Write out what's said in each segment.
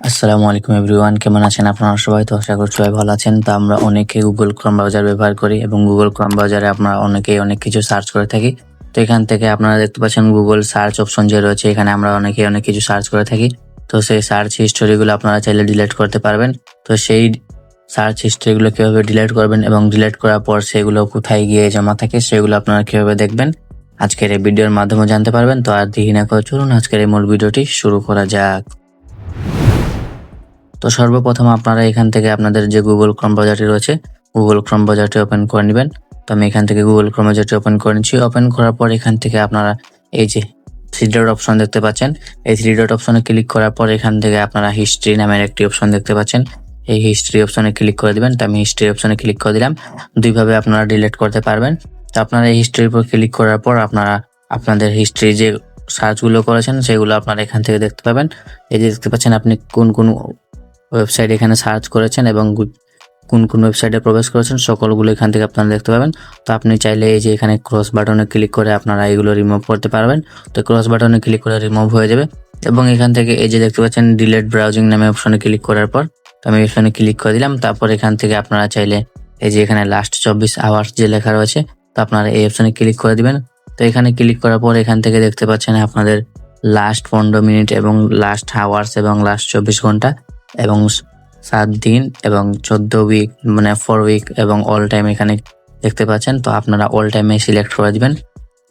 আসসালামু আলাইকুম এভরিওয়ান, কেমন আছেন আপনারা সবাই? তো আশা করি সবাই ভালো আছেন। তো আমরা অনেকে গুগল ক্রোম ব্রাউজার ব্যবহার করি এবং গুগল ক্রোম ব্রাউজারে আপনারা অনেকেই অনেক কিছু সার্চ করে থাকি। তো এখান থেকে আপনারা দেখতে পাচ্ছেন গুগল সার্চ অপশন যে রয়েছে, এখানে আমরা অনেকেই অনেক কিছু সার্চ করে থাকি। তো সেই সার্চ হিস্টোরিগুলো আপনারা চাইলে ডিলিট করতে পারবেন। তো সেই সার্চ হিস্টোরিগুলো কীভাবে ডিলিট করবেন এবং ডিলিট করার পর সেগুলো কোথায় গিয়ে জমা থাকে, সেগুলো আপনারা কীভাবে দেখবেন? আজকের এই ভিডিওর মাধ্যমে জানতে পারবেন। তো আর দেরি না করে চলুন আজকের এই মূল ভিডিওটি শুরু করা যাক। তো সর্বপ্রথম আপনারা এখান থেকে আপনাদের যে গুগল ক্রম ব্রাউজারটি রয়েছে গুগল ক্রম ব্রাউজারটি ওপেন করে নেবেন। তো আমি এখান থেকে গুগল ক্রম ব্রাউজারটি ওপেন করে নিচ্ছি। ওপেন করার পর এখান থেকে আপনারা এই যে থ্রি ডট অপশন দেখতে পাচ্ছেন। এই থ্রি ডট অপশনে ক্লিক করার পর এখান থেকে আপনারা হিস্ট্রি নামের একটি অপশন দেখতে পাচ্ছেন। এই হিস্ট্রি অপশনে ক্লিক করে দিবেন। তো আমি হিস্ট্রি অপশনে ক্লিক করে দিলাম। দুইভাবে আপনারা ডিলিট করতে পারবেন। তো আপনারা এই হিস্ট্রির উপর ক্লিক করার পর আপনারা আপনাদের হিস্ট্রি যে সার্চগুলো করেছেন, সেগুলো আপনারা এখান থেকে দেখতে পাবেন। এই যে দেখতে পাচ্ছেন আপনি কোন কোন ওয়েবসাইট এখানে সার্চ করেছেন এবং কোন কোন ওয়েবসাইটে প্রবেশ করেছেন, সকলগুলো এখান থেকে আপনারা দেখতে পাবেন। তো আপনি চাইলে এই যে এখানে ক্রস বাটনে ক্লিক করে আপনারা এগুলো রিমুভ করতে পারবেন। তো ক্রস বাটনে ক্লিক করে রিমুভ হয়ে যাবে এবং এখান থেকে এই যে দেখতে পাচ্ছেন ডিলেট ব্রাউজিং নামে অপশনে ক্লিক করার পর আমি এখানে ক্লিক করে দিলাম। তারপর এখান থেকে আপনারা চাইলে এই যে এখানে লাস্ট চব্বিশ আওয়ার্স যে লেখা রয়েছে, তো আপনারা এই অপশনে ক্লিক করে দিবেন। তো এখানে ক্লিক করার পর এখান থেকে দেখতে পাচ্ছেন আপনাদের লাস্ট পনেরো মিনিট এবং লাস্ট আওয়ার্স এবং লাস্ট চব্বিশ ঘণ্টা। এবং সাত দিন এবং চোদ্দ উইক মানে ফোর উইক এবং অল টাইম এখানে দেখতে পাচ্ছেন। তো আপনারা অল টাইমে সিলেক্ট করে দিবেন।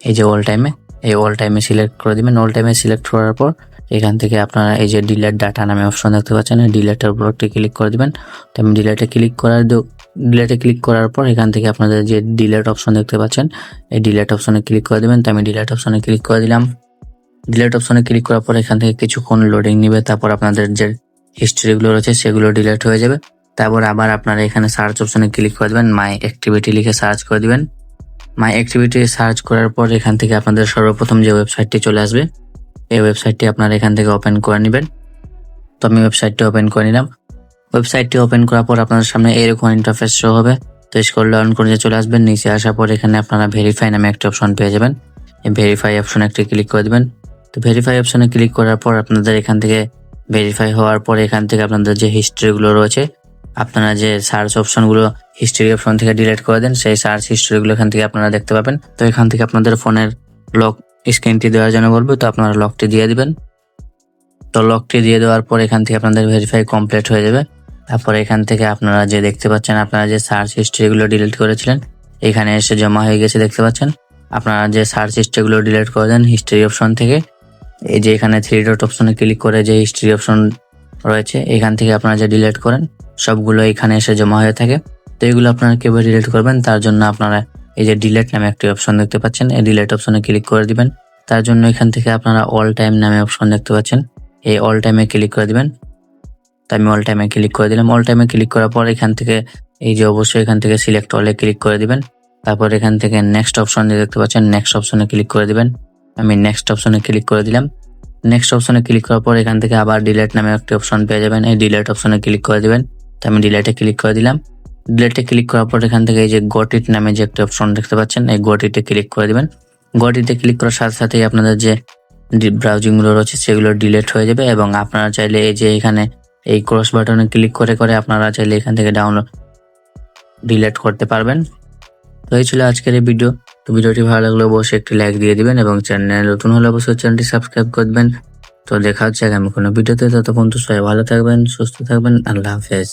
এই যে অল টাইমে এই অল টাইমে সিলেক্ট করে দিবেন। অল টাইমে সিলেক্ট করার পর এখান থেকে আপনারা এই যে ডিলেট ডাটা নামে অপশন দেখতে পাচ্ছেন। এই ডিলেটের উপর একটি ক্লিক করে দিবেন। তো আমি ডিলেটে ক্লিক করার ডিলেটে ক্লিক করার পর এখান থেকে আপনাদের যে ডিলেট অপশন দেখতে পাচ্ছেন, এই ডিলেট অপশনে ক্লিক করে দিবেন। তো আমি ডিলেট অপশনে ক্লিক করে দিলাম। ডিলেট অপশনে ক্লিক করার পর এখান থেকে কিছুক্ষণ লোডিং নিবে। তারপর আপনাদের যে হিস্ট্রিগুলো রয়েছে, সেগুলো ডিলিট হয়ে যাবে। তারপর আবার আপনারা এখানে সার্চ অপশনে ক্লিক করে দেবেন মাই অ্যাক্টিভিটি লিখে সার্চ করে দিবেন। মাই অ্যাক্টিভিটি সার্চ করার পর এখান থেকে আপনাদের সর্বপ্রথম যে ওয়েবসাইটটি চলে আসবে, এই ওয়েবসাইটটি আপনারা এখান থেকে ওপেন করে নেবেন। তো আমি ওয়েবসাইটটি ওপেন করে নিলাম। ওয়েবসাইটটি ওপেন করার পর আপনাদের সামনে এরকম ইন্টারফেস শো হবে। তো স্ক্রল ডাউন করে যে চলে আসবেন, নিচে আসার পর এখানে আপনারা ভেরিফাই নামে একটা অপশন পেয়ে যাবেন। এই ভেরিফাই অপশনে একটি ক্লিক করে দিবেন। তো ভেরিফাই অপশনে ক্লিক করার পর আপনাদের এখান থেকে ভেরিফাই হওয়ার পর এখান থেকে আপনাদের যে হিস্ট্রিগুলো রয়েছে, আপনারা যে সার্চ অপশনগুলো হিস্ট্রি অপশন থেকে ডিলিট করে দেন, সেই সার্চ হিস্ট্রিগুলো এখান থেকে আপনারা দেখতে পাবেন। তো এখান থেকে আপনাদের ফোনের লক স্ক্রিনটি দেওয়ার জন্য বলব, তো আপনারা লকটি দিয়ে দিবেন। তো লকটি দিয়ে দেওয়ার পর এখান থেকে আপনাদের ভেরিফাই কমপ্লিট হয়ে যাবে। তারপর এখান থেকে আপনারা যে দেখতে পাচ্ছেন, আপনারা যে সার্চ হিস্ট্রিগুলো ডিলিট করেছিলেন, এখানে এসে জমা হয়ে গেছে দেখতে পাচ্ছেন। আপনারা যে সার্চ হিস্ট্রিগুলো ডিলিট করে দেন হিস্ট্রি অপশন থেকে এই যে এখানে থ্রি ডট অপশনে ক্লিক করে যে হিস্ট্রি অপশন রয়েছে, এখান থেকে আপনারা যে ডিলিট করেন, সবগুলো এখানে এসে জমা হয়ে থাকে। তো এগুলো আপনারা কীভাবে ডিলিট করবেন? তার জন্য আপনারা এই যে ডিলেট নামে একটি অপশন দেখতে পাচ্ছেন। এই ডিলেট অপশনে ক্লিক করে দিবেন। তার জন্য এখান থেকে আপনারা অল টাইম নামে অপশন দেখতে পাচ্ছেন। এই অল টাইমে ক্লিক করে দিবেন। তো আমি অল টাইমে ক্লিক করে দিলাম। অল টাইমে ক্লিক করার পর এখান থেকে এই যে অবশ্যই এখান থেকে সিলেক্ট অলে ক্লিক করে দিবেন। তারপর এখান থেকে নেক্সট অপশন দেখতে পাচ্ছেন। নেক্সট অপশনে ক্লিক করে দিবেন। আমি নেক্সট অপশনে ক্লিক করে দিলাম। নেক্সট অপশনে ক্লিক করার পর এখান থেকে আবার ডিলেট নামে একটি অপশন পেয়ে যাবেন। এই ডিলেট অপশনে ক্লিক করে দেবেন। তো আমি ডিলেটে ক্লিক করে দিলাম। ডিলেটে ক্লিক করার পর এখান থেকে এই যে গটিট নামে যে একটা অপশন দেখতে পাচ্ছেন, এই গটিতে ক্লিক করে দিবেন। গটিতে ক্লিক করার সাথে সাথেই আপনাদের যে ব্রাউজিংগুলো রয়েছে, সেগুলো ডিলেট হয়ে যাবে এবং আপনারা চাইলে এই যে এখানে এই ক্রস বাটনে ক্লিক করে করে আপনারা চাইলে এখান থেকে ডাউনলোড ডিলেট করতে পারবেন। তো এই ছিল আজকের এই ভিডিও তো ভিডিওটি ভালো লাগলে অবশ্যই একটি লাইক দিয়ে দিবেন এবং চ্যানেল নতুন হলে অবশ্যই চ্যানেলটি সাবস্ক্রাইব করবেন। তো দেখা হচ্ছে আগামী কোনো ভিডিওতে, ততক্ষণ তো সবাই ভালো থাকবেন, সুস্থ থাকবেন, আল্লাহ হাফেজ।